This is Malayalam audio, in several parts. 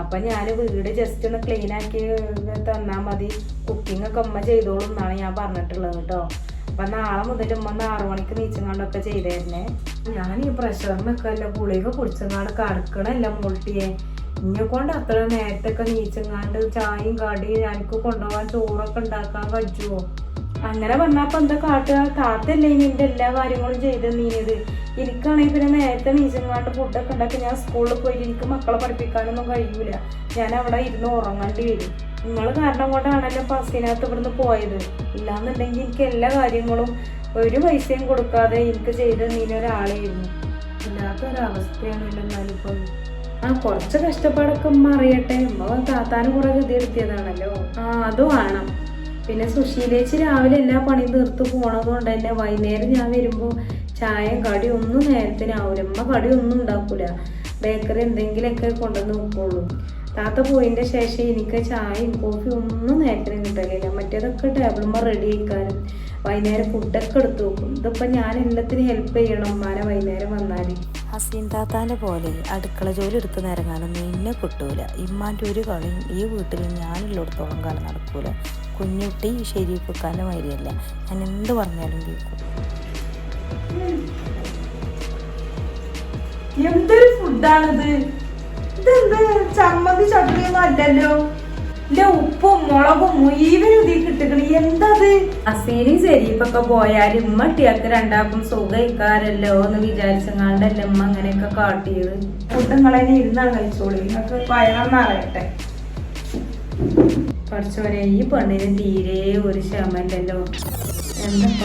അപ്പൊ ഞാൻ വീട് ജസ്റ്റ് ഒന്ന് ക്ലീൻ ആക്കി തന്നാൽ മതി. കുക്കിംഗ് ഒക്കെ ഉമ്മ ചെയ്തോളും എന്നാണ് ഞാൻ പറഞ്ഞിട്ടുള്ളത് കേട്ടോ. അപ്പൊ നാളെ മുതൽ ഉമ്മ ആറു മണിക്ക് നീച്ചങ്ങാണ്ടൊക്കെ ചെയ്തേരണേ ഞാൻ ഈ പ്രഷറിനൊക്കെ അല്ല ഗുളിക കുടിച്ചങ്ങാണ്ട് കടക്കണല്ല മുൾട്ടിയെ ഇന്നെ കൊണ്ട് അത്ര നേരത്തെ ഒക്കെ നീച്ചങ്ങാണ്ട് ചായയും കടിയും എനിക്ക് കൊണ്ടുപോകാൻ ചോറൊക്കെ ഉണ്ടാക്കാൻ കഴിച്ചുവോ അങ്ങനെ പറഞ്ഞപ്പോ എന്താ കാട്ടുക? താത്തല്ലേ നിന്റെ എല്ലാ കാര്യങ്ങളും ചെയ്ത് നീനത് എനിക്കാണെങ്കിൽ പിന്നെ നേരത്തെ നീച്ചങ്ങാണ്ട് ഫുഡൊക്കെ ഉണ്ടാക്കി ഞാൻ സ്കൂളിൽ പോയിട്ട് എനിക്ക് മക്കളെ പഠിപ്പിക്കാനൊന്നും കഴിയൂല. ഞാൻ അവിടെ ഇരുന്ന് ഉറങ്ങേണ്ടി വരും. നിങ്ങൾ കാരണം കൊണ്ടാണല്ലോ ബസ്സിനകത്ത് ഇവിടുന്ന് പോയത്. ഇല്ലാന്നുണ്ടെങ്കിൽ എനിക്ക് എല്ലാ കാര്യങ്ങളും ഒരു പൈസയും കൊടുക്കാതെ എനിക്ക് ചെയ്ത് നീനൊരാളായിരുന്നു ഇല്ലാത്തൊരവസ്ഥയാണല്ലോ എന്നാലിപ്പോൾ ആ കുറച്ച് കഷ്ടപ്പാടൊക്കെ അറിയട്ടെ. ഉമ്മ കുറെ ഗതി എത്തിയതാണല്ലോ ആ അത് വേണം. പിന്നെ സുശീലേച്ചി രാവിലെ എല്ലാ പണിയും തീർത്ത് പോണത് കൊണ്ട് തന്നെ വൈകുന്നേരം ഞാൻ വരുമ്പോൾ ചായ കടി ഒന്നും നേരത്തിനാവൂല ഉമ്മ കടി ഒന്നും ഉണ്ടാക്കൂല. ബേക്കറി എന്തെങ്കിലുമൊക്കെ കൊണ്ടുവന്ന് വെക്കുള്ളൂ. താത്ത പോയതിന്റെ ശേഷം എനിക്ക് ചായയും കോഫി ഒന്നും നേരത്തിന് കിട്ടലില്ല. മറ്റേതൊക്കെ ടേബിളുമ്പോൾ റെഡി ആക്കാനും വൈകുന്നേരം ഫുഡൊക്കെ എടുത്ത് വെക്കും. ഇതിപ്പോൾ ഞാൻ എല്ലാത്തിനും ഹെൽപ്പ് ചെയ്യണം ഉമ്മാനെ വൈകുന്നേരം വന്നാൽ ഹസീൻ താത്താന്റെ പോലെ അടുക്കള ജോലി എടുത്ത് നിരങ്ങാനൊന്നും എന്നെ കിട്ടൂല. ഇമ്മാന്റെ ഒരു കളിയും ഈ വീട്ടിൽ ഞാനുള്ളിടത്തോളം കാലം നടക്കൂല. കുഞ്ഞുട്ടി ഷെരീഫുക്കാന്റെ മാതിരിയല്ല. ഞാൻ എന്ത് പറഞ്ഞാലും കേൾക്കും. എന്തൊരു ഫുഡാണിത്? ഇതെന്ത്? ചമ്മന്തി ചട്ടണിയൊന്നും അല്ലല്ലോ. ഇല്ല ഉപ്പും മുളകും മുഴുവനും ഇതിൽ കിട്ടുകണ് എന്തത്? അസീനി ശരീപ്പൊക്കെ പോയാൽ ഉമ്മ ടിയാക്ക് രണ്ടാക്കും സുഖയിക്കാരല്ലോ എന്ന് വിചാരിച്ചങ്ങാണ്ടല്ലേ ഉമ്മ അങ്ങനെയൊക്കെ കാട്ടിയത്. ഫുഡ് നിങ്ങളെ ഇരുന്നാണ് കഴിച്ചോളി. നിങ്ങൾക്ക് പയറെന്ന് അറിയട്ടെ പഠിച്ചോനെ ഈ പെണ്ണിന് തീരെ ഒരു ശമല്ലോ എന്താ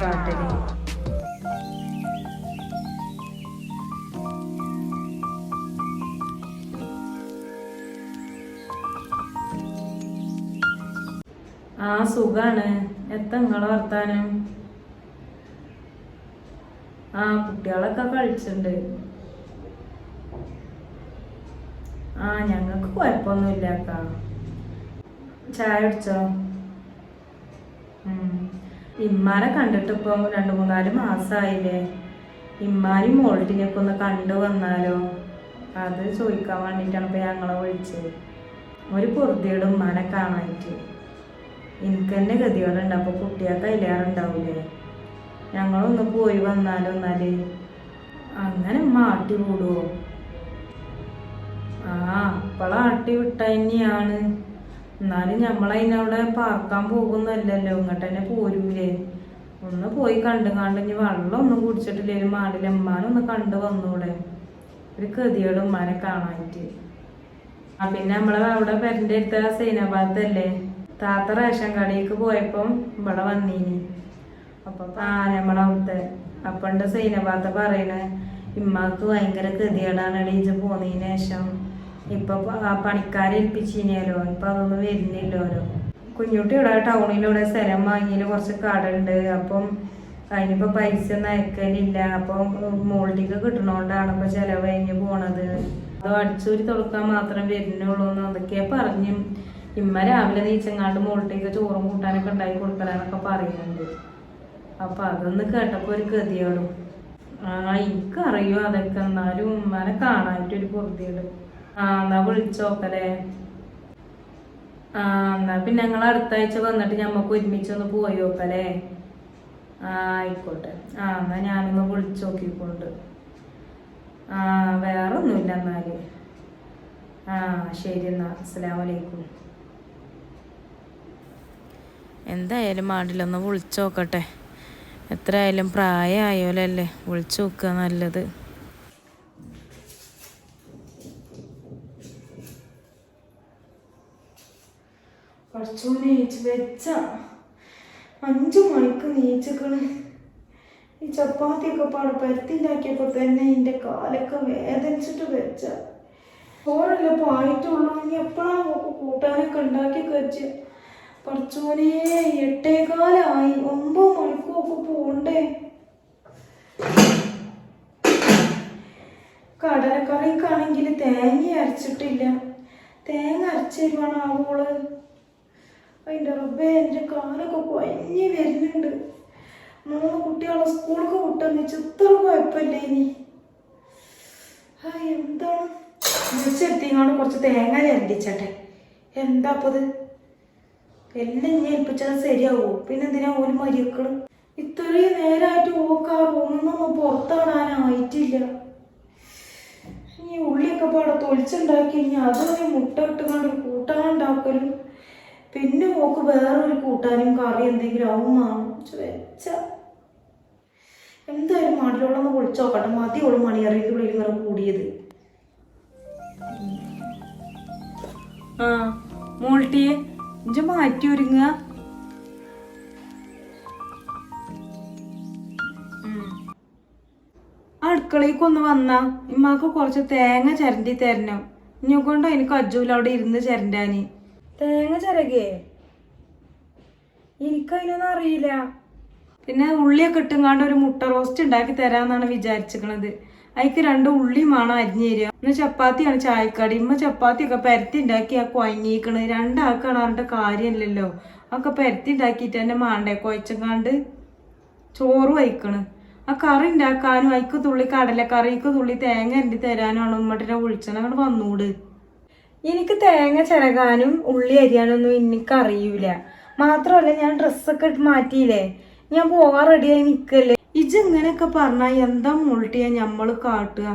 പാട്ടിൽ? ആ സുഖാണ്. എത്ത നിങ്ങളെ വർത്താനം? ആ കുട്ടികളൊക്കെ കളിച്ചിട്ടുണ്ട് ആ ഞങ്ങൾക്ക് കുഴപ്പമൊന്നുമില്ല ചായ കുടിച്ചോ. ഇമ്മാനെ കണ്ടിട്ട് ഇപ്പൊ രണ്ടു മൂന്നാൽ മാസമായില്ലേ ഇമ്മാനും മോൾട്ടിനെയൊക്കെ ഒന്ന് കണ്ടു വന്നാലോ? അത് ചോദിക്കാൻ വേണ്ടിട്ടാണ് ഇപ്പൊ ഞങ്ങളെ വിളിച്ചത്. ഒരു പൊറുതിയുടെ ഉമ്മാനെ കാണാനായിട്ട്. എനിക്ക് തന്നെ ഗതികളുണ്ട് അപ്പൊ കുട്ടികൾക്ക് അതിലേറുണ്ടാവൂലേ ഞങ്ങളൊന്ന് പോയി വന്നാലോ എന്നാൽ? അങ്ങനെ ഉമ്മ ആട്ടി കൂടുവോ ആ അപ്പോളാട്ടി വിട്ട തന്നെയാണ് എന്നാലും നമ്മളതിനവിടെ പാർക്കാൻ പോകുന്നല്ലല്ലോ ഇങ്ങോട്ട് തന്നെ പോരൂലേ ഒന്ന് പോയി കണ്ടു കണ്ട് ഇനി വെള്ളം ഒന്നും കുടിച്ചിട്ടില്ല? ഒരു മാടില്ല ഉമ്മാനൊന്ന് കണ്ടു വന്നൂടെ. ഒരു കെതിയോട് ഉമ്മാനെ കാണാനായിട്ട്. ആ പിന്നെ നമ്മളെ അവിടെ പെരന്റെ അടുത്ത സൈനാബാദല്ലേ? താത്ത റേഷൻ കടയിലേക്ക് പോയപ്പം ഇവിടെ വന്നീനി. അപ്പൊ ആ നമ്മളവിടുത്തെ അപ്പണ്ട് സൈനബാത്ത പറയണേ ഇമ്മാക്ക് ഭയങ്കര ഗതികേടാണ് ഇജ് പോന്നതിന് ശേഷം ഇപ്പൊ പണിക്കാരെ ഏൽപ്പിച്ചിനിയല്ലോ ഇപ്പൊ അതൊന്നും വരുന്നില്ലല്ലോ. കുഞ്ഞുട്ടി ഇവിടെ ടൗണിലൂടെ സ്ഥലം വാങ്ങിയിൽ കുറച്ച് കടയുണ്ട്. അപ്പം അതിനിപ്പോ പൈസ ഒന്നും അയക്കലില്ല. അപ്പം മോൾഡിക്ക് കിട്ടണോണ്ടാണ് ഇപ്പൊ ചെലവ് കഴിഞ്ഞ് പോണത്. അത് അടിച്ചൂരി തുറക്കാൻ മാത്രം വരുന്നുള്ളൂ എന്ന് അതൊക്കെയാ പറഞ്ഞു ഇമ്മ രാവിലെ നീച്ചങ്ങാണ്ട് മോൾട്ടേക്ക് ചോറും കൂട്ടാനൊക്കെ ഉണ്ടാക്കി കൊടുക്കലാന്നൊക്കെ പറയുന്നുണ്ട്. അപ്പൊ അതൊന്ന് കേട്ടപ്പോ ഒരു ഗതിയോടും ആ എനിക്കറിയോ അതൊക്കെ. എന്നാലും ഉമ്മാനെ കാണാനായിട്ടൊരു പൊറുതിയോട് ആ എന്നാ വിളിച്ചോക്കലേ. ആ എന്നാ പിന്നെ ഞങ്ങൾ അടുത്ത ആഴ്ച വന്നിട്ട് ഞമ്മക്ക് ഒരുമിച്ചൊന്ന് പോയി നോക്കലേ ആ ആയിക്കോട്ടെ. ആ എന്നാ ഞാനൊന്ന് വിളിച്ചു നോക്കിക്കൊണ്ട് ആ വേറെ ഒന്നുമില്ല എന്നാൽ. ആ ശരി എന്നാ. അസ്സലാമു അലൈക്കും എന്തായാലും മാടിലൊന്ന് വിളിച്ചു നോക്കട്ടെ എത്രയായാലും പ്രായമായോലല്ലേ വിളിച്ചു നോക്കുക നല്ലത്. കുറച്ചുകൂടി നീച്ച് വെച്ച അഞ്ചു മണിക്ക് നീച്ചക്കൾ ഈ ചപ്പാത്തിയൊക്കെ പാടെ പരുത്തിണ്ടാക്കിയപ്പോ തന്നെ എന്റെ കാലൊക്കെ വേദനിച്ചിട്ട് വെച്ച. ഓരല്ല ആയിട്ടുള്ളൂ. ഇനി എപ്പോഴാ കൂട്ടാനൊക്കെ ഉണ്ടാക്കി കഴിച്ച് കുറച്ചുകൂടി എട്ടേകാലായി. ഒമ്പത് മണിക്കൊക്കെ പോണ്ടേ? കടലക്കറിക്കാണെങ്കിൽ തേങ്ങ അരച്ചിട്ടില്ല. തേങ്ങ അരച്ച് തരുവാണ് ആവോൾ? അതിന്റെ റബ്ബേ എന്റെ കാലൊക്കെ കുഴഞ്ഞ് വരുന്നുണ്ട്. മൂന്ന് കുട്ടികളെ സ്കൂൾക്ക് വിട്ടെന്ന് ചിത്ര കുഴപ്പമില്ല ഇനി? ആ എന്താണ്? ചെത്തിങ്ങാണ്ട് കുറച്ച് തേങ്ങ ചരണ്ടിച്ചട്ടെ. എന്താ അപ്പത് എല്ലാം ഇനി ഏൽപ്പിച്ചത് ശരിയാവോ? പിന്നെ എന്തിനാ ഒരു മരിയക്കൾ ഇത്രയും നേരമായിട്ട് ഓക്കാ റൂമിന്നൊന്നും പുറത്തിടാനായിട്ടില്ല. ഈ ഉള്ളിയൊക്കെ പാടെ തൊലിച്ചുണ്ടാക്കി ഇനി അതൊരു മുട്ട ഇട്ടുകൊണ്ട് കൂട്ടാൻ ഉണ്ടാക്കലും പിന്നെ ഓക്ക് വേറൊരു കൂട്ടാനും കറി എന്തെങ്കിലും ആവും വേണം വെച്ച. എന്തായാലും മടിയോളൊന്ന് പൊളിച്ചു നോക്കട്ടെ. മതിയോളൂ മണിയറിയുടെ ഉള്ളിൽ ഇങ്ങനെ കൂടിയത്. മോൾട്ടിയെ ഇഞ്ച മാറ്റി ഒരുങ്ങുക. അടുക്കളയ്ക്ക് ഒന്ന് വന്നാ. ഇമ്മാക്ക് കുറച്ച് തേങ്ങ ചരണ്ടി തരണം. ഇനി കൊണ്ട് എനിക്ക് അജൂല അവിടെ ഇരുന്ന് ചിരണ്ടാന്. തേങ്ങ ചിരകേ എനിക്കതിനൊന്നും അറിയില്ല. പിന്നെ ഉള്ളിയൊക്കെ ഇട്ടുങ്ങാണ്ട് ഒരു മുട്ട റോസ്റ്റ് ഉണ്ടാക്കി തരാന്നാണ് വിചാരിച്ചിരിക്കണത് അതിക്ക് രണ്ട് ഉള്ളി വേണം അരിഞ്ഞു തരിക. ഇന്ന് ചപ്പാത്തിയാണ് ചായക്കടി. ഇമ്മ ചപ്പാത്തിയൊക്കെ പരത്തി ഉണ്ടാക്കി ആ കുഴങ്ങിക്കണ് രണ്ടാൾക്കാണ് അവരുടെ കാര്യമില്ലല്ലോ ഒക്കെ പരത്തി ഉണ്ടാക്കിയിട്ട് തന്നെ മാണ്ടേ കുഴച്ചങ്ങാണ്ട് ചോറ് വയ്ക്കണ്. ആ കറി ഉണ്ടാക്കാനും അതിക്ക് തുള്ളി കടലക്കറിക്ക് തുള്ളി തേങ്ങ അരണ്ടി തരാനാണ് ഉമ്മട്ടിനെ വിളിച്ചത്. അങ്ങോട്ട് വന്നൂട്. എനിക്ക് തേങ്ങ ചിരകാനും ഉള്ളി അരിയാനൊന്നും എനിക്ക് അറിയൂല മാത്രമല്ല ഞാൻ ഡ്രസ്സൊക്കെ ഇട്ട് മാറ്റിയില്ലേ? ഞാൻ പോകാൻ റെഡിയായി നിൽക്കല്ലേ ഇജ് ഇങ്ങനെയൊക്കെ പറഞ്ഞാൽ എന്താ മുൾട്ടിയാ ഞമ്മൾ കാട്ടുക?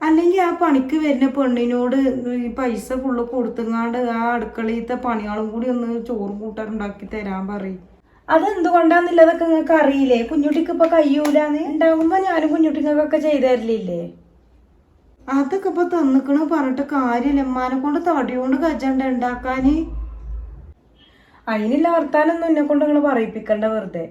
അല്ലെങ്കിൽ ആ പണിക്ക് വരുന്ന പെണ്ണിനോട് ഈ പൈസ ഫുള്ള് കൊടുത്തുങ്ങാണ്ട് ആ അടുക്കളയിലത്തെ പണികളും കൂടി ഒന്ന് ചോറും കൂട്ടാറുണ്ടാക്കി തരാൻ പറയും. അതെന്തുകൊണ്ടാന്നുള്ളതൊക്കെ നിങ്ങൾക്ക് അറിയില്ലേ? കുഞ്ഞുട്ടിക്ക് ഇപ്പൊ കയ്യൂലാന്ന്? ഉണ്ടാകുമ്പോ ഞാനും കുഞ്ഞുട്ടിക്കൊക്കെ ചെയ്തു തരലില്ലേ? അതൊക്കെ ഇപ്പൊ തന്നിക്കണ് പറഞ്ഞിട്ട് കാര്യമില്ല. എമ്മാനെ കൊണ്ട് തടി കൊണ്ട് കജണ്ട ഉണ്ടാക്കാന്. അതിനില്ല വർത്താനൊന്നും എന്നെ കൊണ്ട് നിങ്ങൾ പറയിപ്പിക്കണ്ട വെറുതെ.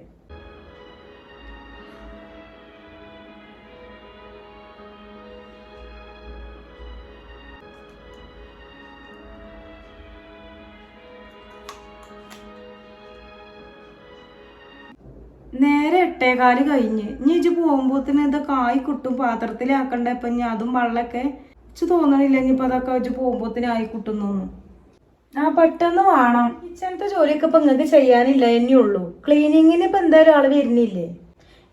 നേരെ എട്ടേകാൽ കഴിഞ്ഞ്. ഇനി ഇജ്ജ് പോകുമ്പോത്തിന് ഇത് കായ് കിട്ടും? പാത്രത്തിലാക്കണ്ട? ഇപ്പൊ ഇനി അതും വെള്ളമൊക്കെ ഇച്ച് തോന്നണില്ല. ഇനി ഇപ്പൊ അതൊക്കെ വെച്ച് പോകുമ്പോത്തിന് ആയി കിട്ടുന്നൊന്നും ആ പെട്ടെന്ന് വേണം. ഇച്ചനത്തെ ജോലിയൊക്കെ ഇപ്പൊ നിങ്ങൾക്ക് ചെയ്യാനില്ല. തന്നെ ഉള്ളൂ. ക്ലീനിങ്ങിന് ഇപ്പൊ എന്തായാലും ആൾ വരുന്നില്ലേ?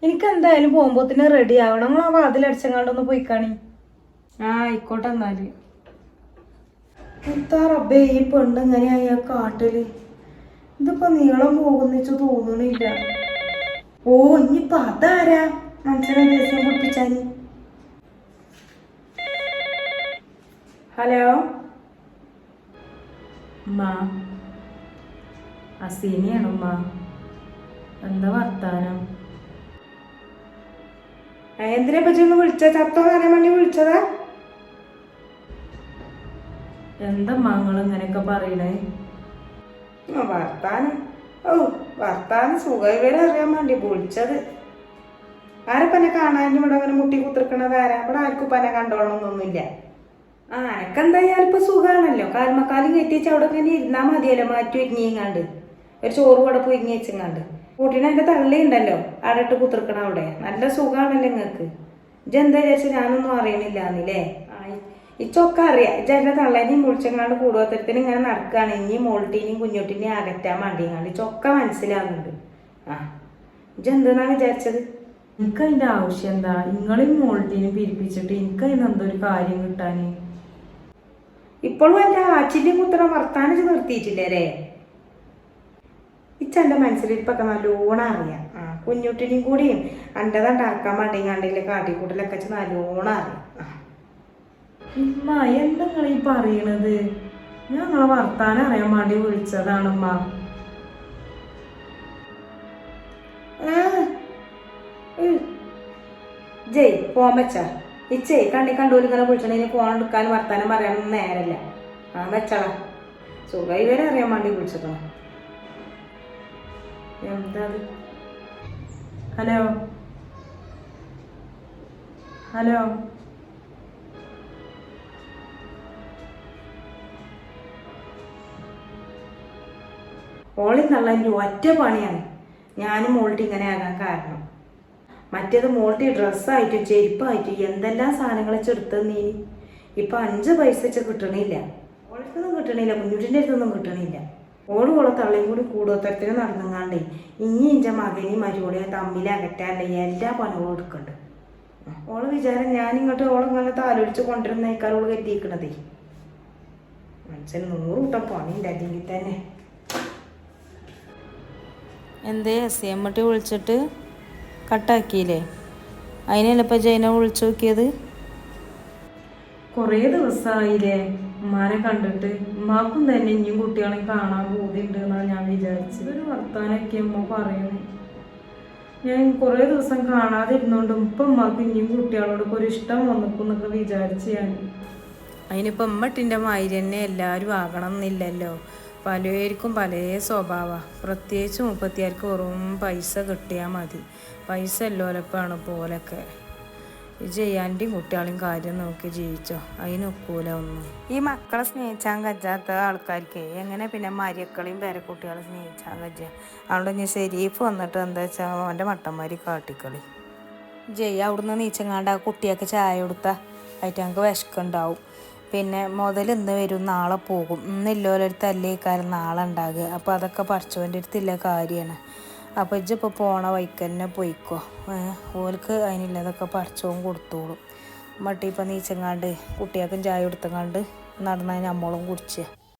എനിക്ക് എന്തായാലും പോകുമ്പോത്തിന് റെഡി ആവണം. നിങ്ങൾ ആ വാതിലടിച്ചങ്ങാണ്ടൊന്ന് പോയി കാണി ആ ആയിക്കോട്ടെ എന്നാൽ. എന്താ റബ്ബേ ഈ പെണ്ണ് ഇങ്ങനെയായി ആ കാട്ടിൽ? ഇതിപ്പോ നീളം പോകുന്നിച്ച് തോന്നണില്ല. ഓ ഇനിയിപ്പൊ അതാരാ? മനസ്സിലെ ദേഷ്യം പൊട്ടിച്ചാൽ ഹലോ? ഉമ്മ. അസീനിയാണ് ഉമ്മ. എന്താ വർത്താനം? എന്തിനെ പറ്റി ഒന്ന് വിളിച്ച? ചത്തോ അറിയാൻ വേണ്ടി വിളിച്ചതാ? എന്താ മങ്ങൾ ഇങ്ങനെയൊക്കെ പറയണേ? വർത്താനം. ഓ വർത്താനം സുഖവിവരം അറിയാൻ വേണ്ടി വിളിച്ചത്. ആരപ്പനെ കാണാനും ഇവിടെ അങ്ങനെ മുട്ടി കുത്തിർക്കണത് ആരാ? ഇവിടെ ആർക്കും പന കണ്ടോളണമെന്നൊന്നുമില്ല ആ എനക്കെന്തായാലും ഇപ്പൊ സുഖാണല്ലോ. കാൽമക്കാലും കെട്ടിച്ച് അവിടെ ഇങ്ങനെ ഇരുന്നാ മതിയല്ലോ മാറ്റി ഒരുങ്ങിങ്ങാണ്ട്. ഒരു ചോറ് കൂടെ പൊയിങ്ങി വെച്ചിങ്ങാണ്ട്. കൂട്ടിനെ എന്റെ തള്ളി ഉണ്ടല്ലോ ഇട്ട് കുത്തിർക്കണ അവിടെ. നല്ല സുഖാണല്ലോ നിങ്ങൾക്ക് ഇജെന്താ വിചാരിച്ചു ഞാനൊന്നും അറിയണില്ല എന്നില്ലേ ഇച്ചൊക്കെ അറിയാം. ഇജെന്റെ തള്ളേനെയും മുളിച്ചങ്ങാണ്ട് കൂടുവത്തരത്തിന് ഇങ്ങനെ നടക്കുകയാണ്. ഇനി മോൾട്ടീനെയും കുഞ്ഞുട്ടിനെയും അകറ്റാൻ വേണ്ടിങ്ങാണ്ട് ഇച്ചൊക്കെ മനസ്സിലാകുന്നുണ്ട്. ആ. ഇജെന്തെന്നാ വിചാരിച്ചത്? എനിക്ക് അതിന്റെ ആവശ്യം എന്താ? നിങ്ങളെയും മോൾട്ടീനും പിരിപ്പിച്ചിട്ട് എനിക്ക് അതിന് എന്തോ ഒരു കാര്യം കിട്ടാന് ഇപ്പോഴും എന്റെ ആച്ചിന്റെ കുത്തറ വർത്താനം നിർത്തിയിട്ടില്ലേ അല്ലേ ഇച്ചെന്റെ മനസ്സിലിരിപ്പൊക്കെ നല്ലോണം അറിയാം. ആ കുഞ്ഞുട്ടിനെയും കൂടിയും അന്റെതാണ്ടാക്കാൻ വേണ്ടി കണ്ടില്ല കാട്ടിക്കൂട്ടിലൊക്കെ വെച്ച് നല്ലോണം അറിയാം. ആ. ഇമ്മ എന്താ ഈ പറയണത്? ഞാൻ നിങ്ങളെ വർത്താനം അറിയാൻ വേണ്ടി വിളിച്ചതാണമ്മ ജയ് പോമച്ച ഇച്ചേ കണ്ണി കണ്ടൂര് ഇങ്ങനെ വിളിച്ചണെങ്കിൽ ഫോൺ എടുക്കാൻ വർത്താനം പറയാനൊന്നും നേരല്ല. ആ വെച്ചളാ. സുഖ ഇവരെ അറിയാൻ വേണ്ടി വിളിച്ചതാ. എന്താ? ഹലോ? ഹലോ? നിന്നുള്ള എന്റെ ഒറ്റ പണിയാണ്. ഞാനും മോൾട്ട് ഇങ്ങനെ ആകാൻ കാരണം. മറ്റേത് മോൾട്ടി ഡ്രസ്സായിട്ടും ചെരുപ്പായിട്ടും എന്തെല്ലാം സാധനങ്ങൾ ചെടുത്ത് നീ ഇപ്പം അഞ്ച് പൈസ വെച്ച് കിട്ടണില്ല. ഓൾക്കൊന്നും കിട്ടണില്ല കുഞ്ഞുട്ടിന്റെ അടുത്തൊന്നും കിട്ടണില്ല. ഓൾ ഓളെ തള്ളിയും കൂടി കൂടുതലത്തിന് നടന്നുങ്ങാണ്ടേ ഇനി എന്റെ മകനെയും മരുവോളെയും തമ്മിൽ അകറ്റാണ്ട് എല്ലാ പണികളും എടുക്കണ്ട്. ഓൾ വിചാരം ഞാൻ ഇങ്ങോട്ട് ഓളെ ഇങ്ങനെ താലോലിച്ച് കൊണ്ടുവരുന്നേക്കാൾ ഓൾ കെട്ടിയിരിക്കണതേ മനസ്സിൽ നൂറ് കൂട്ടം പണിയുണ്ട് അല്ലെങ്കിൽ തന്നെ. എന്തേ എസ് എം ടി വിളിച്ചിട്ട് കട്ടാക്കിയില്ലേ? അതിനല്ല ഇപ്പം ജൈന വിളിച്ചു നോക്കിയത്? കുറേ ദിവസമായില്ലേ ഉമ്മാനെ കണ്ടിട്ട്. ഉമ്മാക്കും തന്നെ ഇനിയും കുട്ടികളെ കാണാൻ പോകുന്നുണ്ട് എന്നാണ് ഞാൻ വിചാരിച്ചത്. ഒരു വർത്താനൊക്കെ ഉമ്മ പറയുന്നു ഞാൻ കുറേ ദിവസം കാണാതെ ഇരുന്നോണ്ടും ഇപ്പം ഉമ്മാക്ക് ഇനിയും കുട്ടികളോടൊക്കെ ഒരു ഇഷ്ടം വന്നിക്കുന്നൊക്കെ വിചാരിച്ച് ഞാൻ. അതിനിപ്പം ഉമ്മട്ടിന്റെ മാതിരി തന്നെ എല്ലാവരും ആകണം എന്നില്ലല്ലോ. പലർക്കും പല സ്വഭാവമാണ് പ്രത്യേകിച്ച് മുപ്പത്തിയാർക്ക് വെറും പൈസ കിട്ടിയാൽ മതി. പൈസ എല്ലോലപ്പാണ് പോലൊക്കെ ചെയ്യാന്റെയും കുട്ടികളെയും കാര്യം നോക്കി ജീവിച്ചോ. അതിനൊക്കൂല ഒന്നും. ഈ മക്കളെ സ്നേഹിച്ചാൻ കജ്ജാത്ത ആൾക്കാർക്ക് എങ്ങനെ പിന്നെ മരിയക്കളെയും പേരക്കുട്ടികളെ സ്നേഹിച്ചാൻ കജ്ജ? അവിടെ ഇനി ശരീഫ് വന്നിട്ട് എന്താ വെച്ചാൽ അവന്റെ മട്ടന്മാരി കാട്ടിക്കളി. ജയ് അവിടുന്ന് നീച്ചങ്ങാണ്ട് ആ കുട്ടിയൊക്കെ ചായ കൊടുത്താൽ ആയിട്ട് ഞങ്ങൾക്ക് വിശക്കുണ്ടാവും. പിന്നെ മുതൽ ഇന്ന് വരും നാളെ പോകും. ഇന്നില്ലോലൊരു തല്ലേക്കാരൻ നാളെ ഉണ്ടാകുക. അപ്പോൾ അതൊക്കെ പറിച്ചവന്റെ അടുത്തില്ല കാര്യമാണ്. അപ്പോൾ ഇജ്ജിപ്പോൾ പോണ വഴിക്ക് തന്നെ പോയിക്കോ. ഓൽക്ക് അതിനുള്ളതൊക്കെ പറിച്ചവും കൊടുത്തോളും. മട്ടിപ്പം നീച്ചങ്ങാണ്ട് കുട്ടികൾക്കും ചായ കൊടുത്തങ്ങാണ്ട് നടന്നാൽ നമ്മളും കുടിച്ച്.